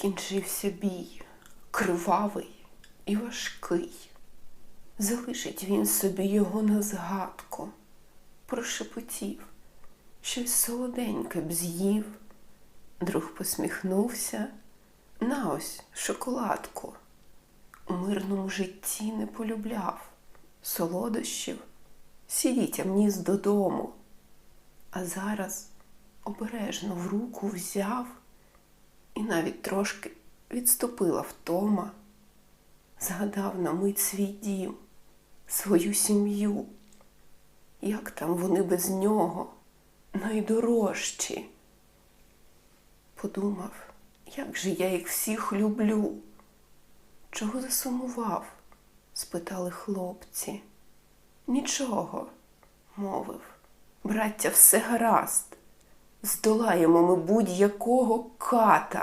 Скінчився бій, кривавий і важкий. Залишить він собі його на згадку, прошепотів, щось солоденьке б з'їв. Друг посміхнувся, на ось шоколадку. У мирному житті не полюбляв солодощів, сідіть ніс додому. А зараз обережно в руку взяв і навіть трошки відступила втома, згадав на мить свій дім, свою сім'ю, як там вони без нього найдорожчі. Подумав, як же я їх всіх люблю. Чого засумував? спитали хлопці. Нічого, мовив, браття, все гаразд. Здолаємо ми будь-якого ката.